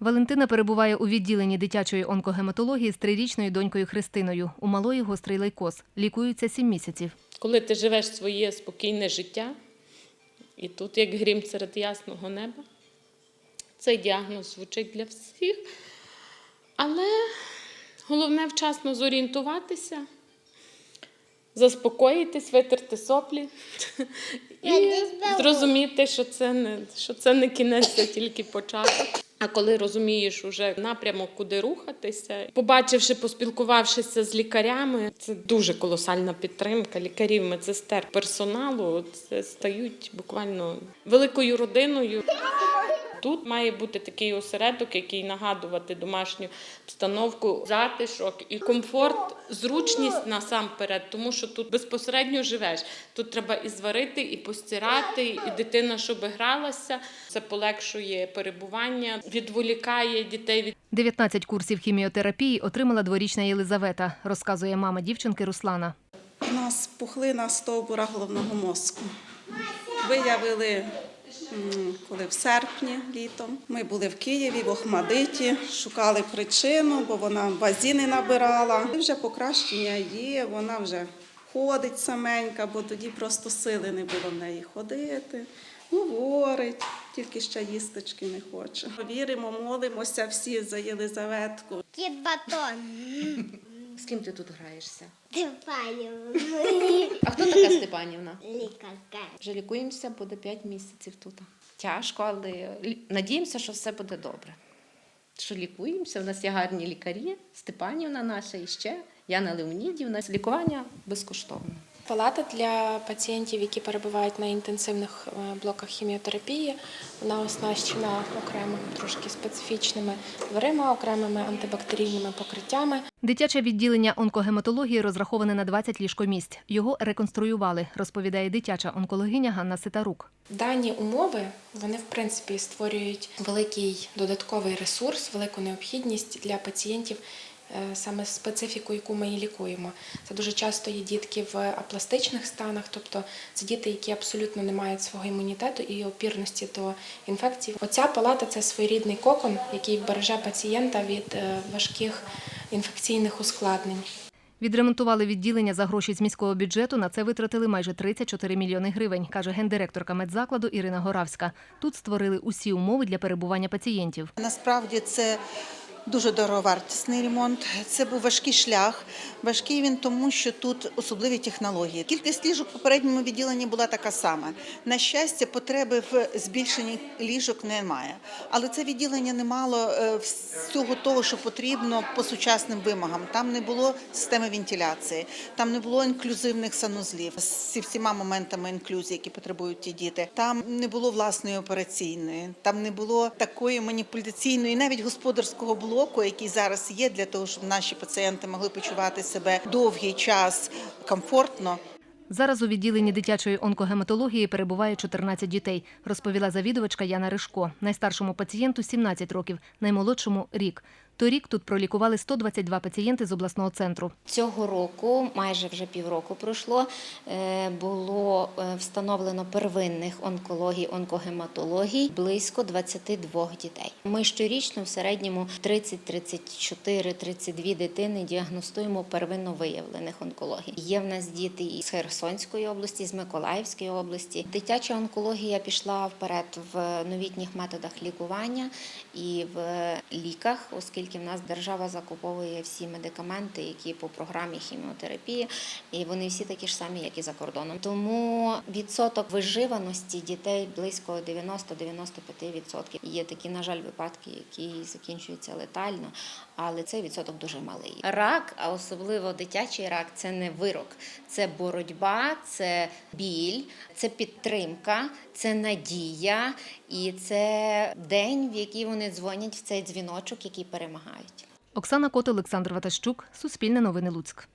Валентина перебуває у відділенні дитячої онкогематології з трирічною донькою Христиною. У малої гострий лейкоз. Лікується сім місяців. Коли ти живеш своє спокійне життя, і тут як грім серед ясного неба, цей діагноз звучить для всіх. Але головне вчасно зорієнтуватися, заспокоїтись, витерти соплі і зрозуміти, що це не, що це не кінець, це тільки початок. А коли розумієш уже напрямок, куди рухатися, побачивши, поспілкувавшися з лікарями, це дуже колосальна підтримка лікарів, медсестер, персоналу. Це стають буквально великою родиною. Тут має бути такий осередок, який нагадувати домашню обстановку, затишок і комфорт, зручність насамперед, тому що тут безпосередньо живеш. Тут треба і зварити, і постирати, і дитина, щоб гралася. Це полегшує перебування, відволікає дітей від 19 курсів хіміотерапії отримала дворічна Єлизавета, розказує мама дівчинки Руслана. У нас пухлина стовбура головного мозку. Виявили коли в серпні літом. Ми були в Києві, в Охмадиті, шукали причину, бо вона вазі не набирала. І вже покращення є, вона вже ходить саменька, бо тоді просто сили не було в неї ходити. Говорить, тільки ще їсточки не хоче. Віримо, молимося всі за Єлизаветку. Кіт батон. З ким ти тут граєшся? Степанів. А хто така Степанівна? Лікарка. Вже лікуємося, буде 5 місяців тут. Тяжко, але надіємося, що все буде добре. Що лікуємося, у нас є гарні лікарі, Степанівна наша і ще Яна Леонідівна. Лікування безкоштовне. Палата для пацієнтів, які перебувають на інтенсивних е, блоках хіміотерапії, вона оснащена окремими трошки специфічними дверима, окремими антибактерійними покриттями. Дитяче відділення онкогематології розраховане на 20 ліжкомісць. Його реконструювали, розповідає дитяча онкологиня Ганна Ситарук. Дані умови вони в принципі створюють великий додатковий ресурс, велику необхідність для пацієнтів. Е, Саме специфіку, яку ми і лікуємо, це дуже часто є дітки в апластичних станах, тобто це діти, які абсолютно не мають свого імунітету і опірності до інфекцій. Оця палата це своєрідний кокон, який береже пацієнта від е, важких інфекційних ускладнень. Відремонтували відділення за гроші з міського бюджету. На це витратили майже 34 мільйони гривень, каже гендиректорка медзакладу Ірина Горавська. Тут створили усі умови для перебування пацієнтів. Насправді це дуже дороговартісний ремонт. Це був важкий шлях. Важкий він тому, що тут особливі технології. Кількість ліжок в попередньому відділенні була така сама. На щастя, потреби в збільшенні ліжок немає. Але це відділення не мало е, всього того, що потрібно по сучасним вимогам. Там не було системи вентиляції, там не було інклюзивних санузлів з всіма моментами інклюзії, які потребують ті діти. Там не було власної операційної, там не було такої маніпуляційної, навіть господарського блоку, який зараз є для того, щоб наші пацієнти могли почувати себе довгий час комфортно. Зараз у відділенні дитячої онкогематології перебуває 14 дітей, розповіла завідувачка Яна Ришко. Найстаршому пацієнту 17 років, наймолодшому – рік. Торік тут пролікували 122 пацієнти з обласного центру. Цього року, майже вже півроку пройшло, е, було е, встановлено первинних онкологій, онкогематологій близько 22 дітей. Ми щорічно в середньому 30, 34, 32 дитини діагностуємо первинно виявлених онкологій. Є в нас діти із Херсонської області, з Миколаївської області. Дитяча онкологія пішла вперед в новітніх методах лікування і в ліках, оскільки в нас держава закуповує всі медикаменти, які по програмі хіміотерапії, і вони всі такі ж самі, як і за кордоном. Тому відсоток виживаності дітей близько 90-95%. Є такі, на жаль, випадки, які закінчуються летально, але цей відсоток дуже малий. Рак, а особливо дитячий рак, це не вирок, це боротьба, це біль, це підтримка, це надія і це день, в який вони дзвонять в цей дзвіночок, який перемагають. Оксана Кот, Олександр Ватащук, Суспільне новини Луцьк.